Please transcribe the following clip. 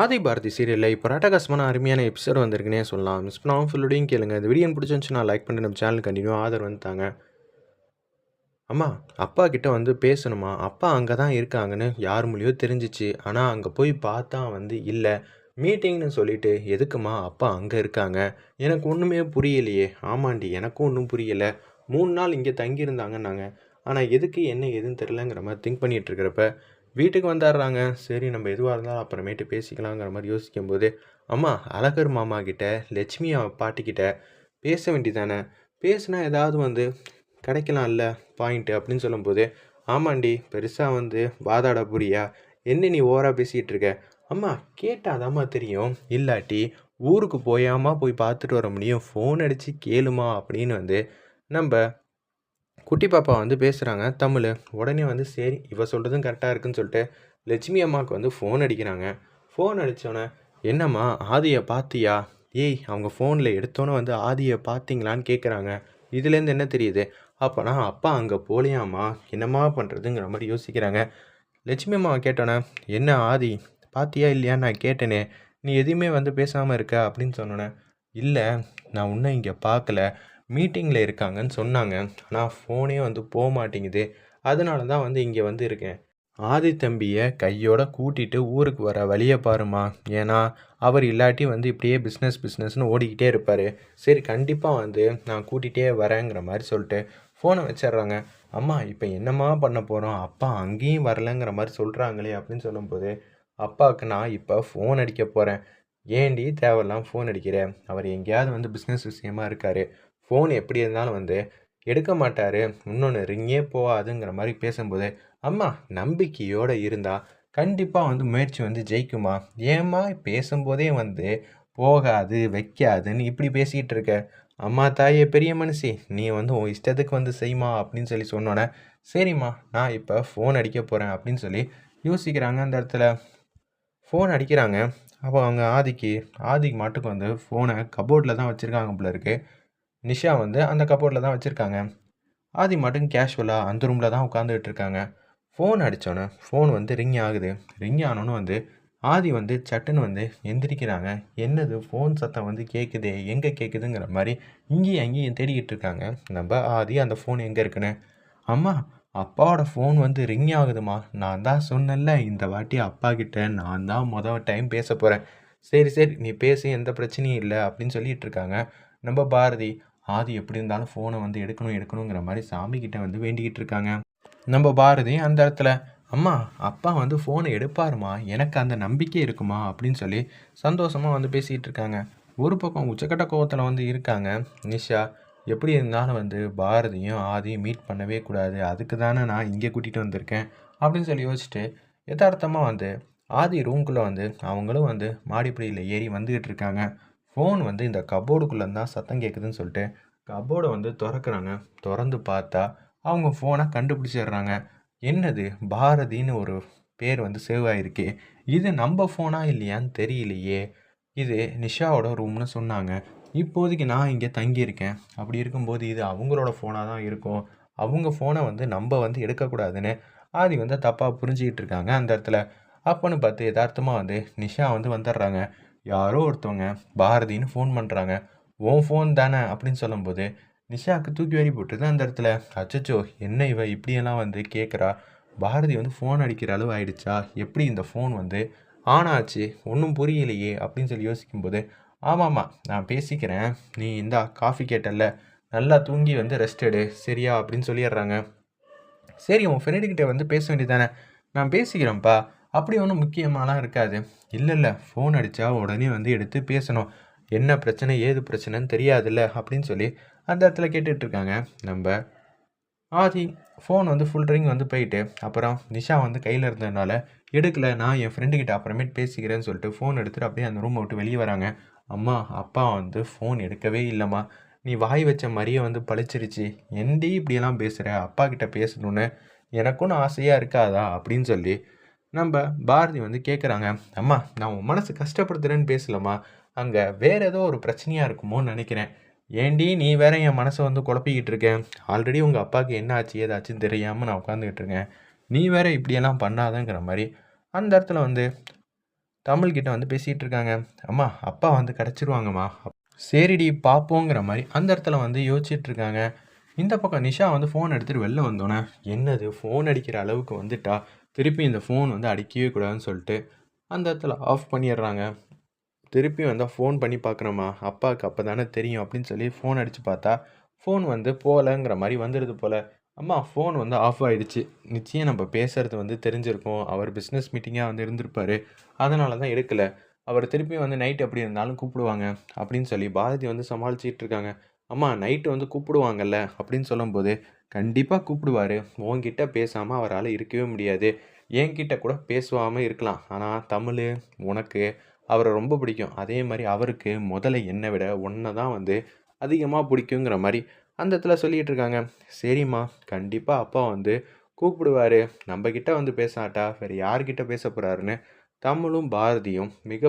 ஆதி பாரதி சீரியலில் இப்போ ராட்டகாசமான அருமையான எபிசோட் வந்திருக்குன்னே சொல்லலாம். மிஸ் பண்ணாமல் ஃபுல்லோடையும் கேளுங்க. இந்த வீடியோ பிடிச்சிருந்துச்சு நான் லைக் பண்ணி நம்ம சேனல் கண்டினியூ ஆதரவு வந்துட்டாங்க அம்மா அப்பா கிட்ட வந்து பேசணுமா? அப்பா அங்கே தான் இருக்காங்கன்னு யார் மூலியோ தெரிஞ்சிச்சு. ஆனால் அங்கே போய் பார்த்தா வந்து இல்லை. மீட்டிங்னு சொல்லிட்டு எதுக்குமா அப்பா அங்கே இருக்காங்க? எனக்கு ஒன்றுமே புரியலையே. ஆமாண்டி எனக்கும் ஒன்றும் புரியலை. மூணு நாள் இங்கே தங்கியிருந்தாங்கன்னாங்க. ஆனால் எதுக்கு என்ன எதுன்னு தெரிலங்கிற மாதிரி திங்க் பண்ணிகிட்டு இருக்கிறப்ப வீட்டுக்கு வந்துடுறாங்க சரி நம்ம எதுவாக இருந்தாலும் அப்புறமேட்டு பேசிக்கலாங்கிற மாதிரி யோசிக்கும்போது அம்மா அழகர் மாமா கிட்ட லட்சுமி பாட்டிக்கிட்ட பேச வேண்டியதானே பேசுனா ஏதாவது வந்து கிடைக்கலாம்ல பாயிண்ட்டு அப்படின்னு சொல்லும்போது ஆமாண்டி பெருசாக வந்து வாதாட புரியா என்ன நீ ஓவராக பேசிகிட்டு இருக்க? அம்மா கேட்டாதாம்மா தெரியும். இல்லாட்டி ஊருக்கு போயாமா போய் பார்த்துட்டு வர முடியும். ஃபோன் அடித்து கேளுமா? அப்படின்னு வந்து நம்ம குட்டி பாப்பா வந்து பேசுகிறாங்க தமிழ் உடனே வந்து சரி இவ சொல்கிறதும் கரெக்டாக இருக்குன்னு சொல்லிட்டு லட்சுமி அம்மாவுக்கு வந்து ஃபோன் அடிக்கிறாங்க. ஃபோன் அடித்தோன்னே என்னம்மா ஆதியை பார்த்தியா ஏய் அவங்க ஃபோனில் எடுத்தோன்னே வந்து ஆதியை பார்த்தீங்களான்னு கேட்குறாங்க இதுலேருந்து என்ன தெரியுது? அப்போனா அப்பா அங்கே போலியாம்மா என்னம்மா பண்ணுறதுங்கிற மாதிரி யோசிக்கிறாங்க. லட்சுமி அம்மா கேட்டோன்னே என்ன ஆதி பார்த்தியா இல்லையான்னு நான் கேட்டேனே நீ எதுவுமே வந்து பேசாமல் இருக்க? அப்படின்னு சொன்னோன்னே இல்லை நான் இன்னும் இங்கே பார்க்கல மீட்டிங்கில் இருக்காங்கன்னு சொன்னாங்க. ஆனால் ஃபோனே வந்து போக மாட்டேங்குது. அதனால தான் வந்து இங்கே வந்து இருக்கேன். ஆதி தம்பியை கையோட கூட்டிகிட்டு ஊருக்கு வர வழியை பாருமா ஏன்னா அவர் இல்லாட்டி வந்து இப்படியே பிஸ்னஸ் பிஸ்னஸ்னு ஓடிக்கிட்டே இருப்பார். சரி கண்டிப்பாக வந்து நான் கூட்டிகிட்டே வரேங்கிற மாதிரி சொல்லிட்டு ஃபோனை வச்சிடுறாங்க. அம்மா இப்போ என்னம்மா பண்ண போகிறோம் அப்பா அங்கேயும் வரலைங்கிற மாதிரி சொல்கிறாங்களே அப்படின்னு சொல்லும்போது அப்பாவுக்கு நான் இப்போ ஃபோன் அடிக்க போகிறேன் ஏண்டி தேவையில்லாம் ஃபோன் அடிக்கிறேன் அவர் எங்கேயாவது வந்து பிஸ்னஸ் விஷயமா இருக்கார். ஃபோன் எப்படி இருந்தாலும் வந்து எடுக்க மாட்டார் இன்னொன்று ரிங்கே போகாதுங்கிற மாதிரி பேசும்போது அம்மா நம்பிக்கையோடு இருந்தால் கண்டிப்பாக வந்து முயற்சி வந்து ஜெயிக்குமா? ஏம்மா பேசும்போதே வந்து போகாது வைக்காதுன்னு இப்படி பேசிக்கிட்டு இருக்க. அம்மா தாயே பெரிய மனுஷி நீ வந்து உன் இஷ்டத்துக்கு வந்து செய்யுமா அப்படின்னு சொல்லி சொன்னோன்னே சரிம்மா நான் இப்போ ஃபோன் அடிக்க போகிறேன் அப்படின்னு சொல்லி யோசிக்கிறாங்க அந்த இடத்துல. ஃபோன் அடிக்கிறாங்க. அப்போ அவங்க ஆதிக்கு ஆதிக்கு மாட்டுக்கு வந்து ஃபோனை கபோர்டில் தான் வச்சுருக்காங்க போல இருக்குது நிஷா வந்து அந்த கபோர்டில் தான் வச்சுருக்காங்க. ஆதி மட்டும் கேஷுவலாக அந்த ரூமில் தான் உட்காந்துக்கிட்டு இருக்காங்க. ஃபோன் அடித்தோன்னே ஃபோன் வந்து ரிங் ஆகுது. ரிங் ஆனோன்னு வந்து ஆதி வந்து சட்டுன்னு வந்து எந்திரிக்கிறாங்க. என்னது ஃபோன் சத்தம் வந்து கேட்குதே எங்கே கேட்குதுங்கிற மாதிரி இங்கேயும் அங்கேயும் தேடிக்கிட்டு இருக்காங்க. நம்ம ஆதி அந்த ஃபோன் எங்கே இருக்குன்னு? அம்மா அப்பாவோட ஃபோன் வந்து ரிங் ஆகுதுமா நான் தான் சொன்னேன்ல இந்த வாட்டி அப்பா கிட்ட நான் தான் மொதல் டைம் பேச போகிறேன் சரி சரி நீ பேசு எந்த பிரச்சனையும் இல்லை அப்படின்னு சொல்லிகிட்டு இருக்காங்க. நம்ம பாரதி ஆதி எப்படி இருந்தாலும் ஃபோனை வந்து எடுக்கணும் எடுக்கணுங்கிற மாதிரி சாமி கிட்ட வந்து வேண்டிக்கிட்டு இருக்காங்க. நம்ம பாரதி அந்த இடத்துல அம்மா அப்பா வந்து ஃபோனை எடுப்பாருமா? எனக்கு அந்த நம்பிக்கை இருக்குமா? அப்படின்னு சொல்லி சந்தோஷமாக வந்து பேசிகிட்டு இருக்காங்க. ஒரு பக்கம் உச்சக்கட்ட கோவத்தில் வந்து இருக்காங்க. நிஷா எப்படி இருந்தாலும் வந்து பாரதியும் ஆதியும் மீட் பண்ணவே கூடாது. அதுக்கு தானே நான் இங்கே கூட்டிகிட்டு வந்திருக்கேன். அப்படின்னு சொல்லி யோசிச்சுட்டு யதார்த்தமாக வந்து ஆதி ரூம்குள்ளே வந்து அவங்களும் வந்து மாடிப்படியில் ஏறி வந்துக்கிட்டு இருக்காங்க. ஃபோன் வந்து இந்த கபோர்டுக்குள்ளே தான் சத்தம் கேட்குதுன்னு சொல்லிட்டு கபோர்டை வந்து திறக்கிறாங்க. திறந்து பார்த்தா அவங்க ஃபோனை கண்டுபிடிச்சிடுறாங்க. என்னது? பாரதின்னு ஒரு பேர் வந்து சேவ் ஆகிருக்கு இது நம்ம ஃபோனா இல்லையான்னு தெரியலையே. இது நிஷாவோட ரூம்னு சொன்னாங்க. இப்போதைக்கு நான் இங்கே தங்கியிருக்கேன். அப்படி இருக்கும்போது இது அவங்களோட ஃபோனாக தான் இருக்கும். அவங்க ஃபோனை வந்து நம்ம வந்து எடுக்கக்கூடாதுன்னு ஆதி வந்து தப்பாக புரிஞ்சிக்கிட்டு இருக்காங்க அந்த இடத்துல. அப்போன்னு பார்த்து யதார்த்தமாக வந்து நிஷா வந்து வந்துடுறாங்க. யாரோ ஒருத்தவங்க பாரதின்னு ஃபோன் பண்ணுறாங்க உன் ஃபோன் தானே? அப்படின்னு சொல்லும்போது நிஷாவுக்கு தூக்கி வாரி போட்டுருது அந்த இடத்துல. அச்சச்சோ என்ன இவ இப்படியெல்லாம் வந்து கேட்குறா பாரதி வந்து ஃபோன் அடிக்கிற அளவு ஆயிடுச்சா? எப்படி இந்த ஃபோன் வந்து ஆன் ஆச்சு? ஒன்றும் புரியலையே. அப்படின்னு சொல்லி யோசிக்கும்போது ஆமாம்மா நான் பேசிக்கிறேன். நீ இந்தா காஃபி கேட்டல நல்லா தூங்கி வந்து ரெஸ்ட் எடு. சரியா? அப்படின்னு சொல்லிடுறாங்க. சரி உன் ஃப்ரெண்டுக்கிட்ட வந்து பேச வேண்டியதானே நான் பேசிக்கிறேன்ப்பா. அப்படி ஒன்றும் முக்கியமாலாம் இருக்காது. இல்லை இல்லை ஃபோன் அடித்தா உடனே வந்து எடுத்து பேசணும். என்ன பிரச்சனை ஏது பிரச்சனைன்னு தெரியாதுல்ல அப்படின்னு சொல்லி அந்த இடத்துல கேட்டுட்ருக்காங்க நம்ம ஆதி ஃபோன் வந்து ஃபுல் ரிங் வந்து போயிட்டு அப்புறம் நிஷா வந்து கையில் இருந்ததுனால எடுக்கல நான் என் ஃப்ரெண்டுக்கிட்ட அப்புறமேட்டு பேசிக்கிறேன்னு சொல்லிட்டு ஃபோன் எடுத்துகிட்டு அப்படியே அந்த ரூமை விட்டு வெளியே வராங்க. அம்மா அப்பா வந்து ஃபோன் எடுக்கவே இல்லைம்மா. நீ வாய் வச்ச மாதிரியே வந்து பழிச்சிருச்சு எந்தி இப்படியெல்லாம் பேசுகிற அப்பா கிட்ட பேசணுன்னு எனக்கும் ஆசையாக இருக்காதா? அப்படின்னு சொல்லி நம்ம பாரதி வந்து கேட்குறாங்க அம்மா நான் உன் மனசு கஷ்டப்படுத்துகிறேன்னு பேசலம்மா. அங்கே வேறு ஏதோ ஒரு பிரச்சனையாக இருக்குமோன்னு நினைக்கிறேன். ஏண்டி நீ வேற என் மனசை வந்து குழப்பிக்கிட்டு இருக்கேன் ஆல்ரெடி உங்கள் அப்பாவுக்கு என்ன ஆச்சு ஏதாச்சுன்னு தெரியாமல் நான் உட்காந்துக்கிட்டு இருக்கேன். நீ வேற இப்படியெல்லாம் பண்ணாதங்கிற மாதிரி அந்த இடத்துல வந்து தமிழ்கிட்ட வந்து பேசிகிட்டு இருக்காங்க. அம்மா அப்பா வந்து கிடச்சிருவாங்கம்மா சரிடி பார்ப்போங்கிற மாதிரி அந்த இடத்துல வந்து யோசிச்சுட்டு இருக்காங்க. இந்த பக்கம் நிஷா வந்து ஃபோன் எடுத்துகிட்டு வெளில வந்தோன்னே என்னது ஃபோன் அடிக்கிற அளவுக்கு வந்துட்டா? திருப்பி இந்த ஃபோன் வந்து அடிக்கவே கூடாதுன்னு சொல்லிட்டு அந்த இடத்துல ஆஃப் பண்ணிடுறாங்க. திருப்பி வந்தால் ஃபோன் பண்ணி பார்க்குறோமா அப்பாவுக்கு அப்போ தானே தெரியும் அப்படின்னு சொல்லி ஃபோன் அடித்து பார்த்தா ஃபோன் வந்து போகலங்கிற மாதிரி வந்துடுது போல். அம்மா ஃபோன் வந்து ஆஃப் ஆகிடுச்சு நிச்சயம் நம்ம பேசுகிறது வந்து தெரிஞ்சிருக்கும். அவர் பிஸ்னஸ் மீட்டிங்காக வந்து இருந்திருப்பார். அதனால தான் எடுக்கலை. அவர் திருப்பி வந்து நைட் எப்படி இருந்தாலும் கூப்பிடுவாங்க அப்படின்னு சொல்லி பாரதி வந்து சமாளிச்சிக்கிட்டு இருக்காங்க. அம்மா நைட்டு வந்து கூப்பிடுவாங்கல்ல அப்படின்னு சொல்லும்போது கண்டிப்பாக கூப்பிடுவார். உன்கிட்ட பேசாமல் அவரால் இருக்கவே முடியாது. என்கிட்ட கூட பேசுவாமல் இருக்கலாம். ஆனால் தமிழ் உனக்கு அவரை ரொம்ப பிடிக்கும். அதே மாதிரி அவருக்கு முதல்ல என்னை விட ஒன்றை தான் வந்து அதிகமாக பிடிக்குங்கிற மாதிரி அந்த இடத்துல சொல்லிகிட்டு இருக்காங்க. சரிம்மா கண்டிப்பாக அப்பா வந்து கூப்பிடுவார். நம்மக்கிட்ட வந்து பேசாட்டா வேறு யார்கிட்ட பேச போகிறாருன்னு தமிழும் பாரதியும் மிக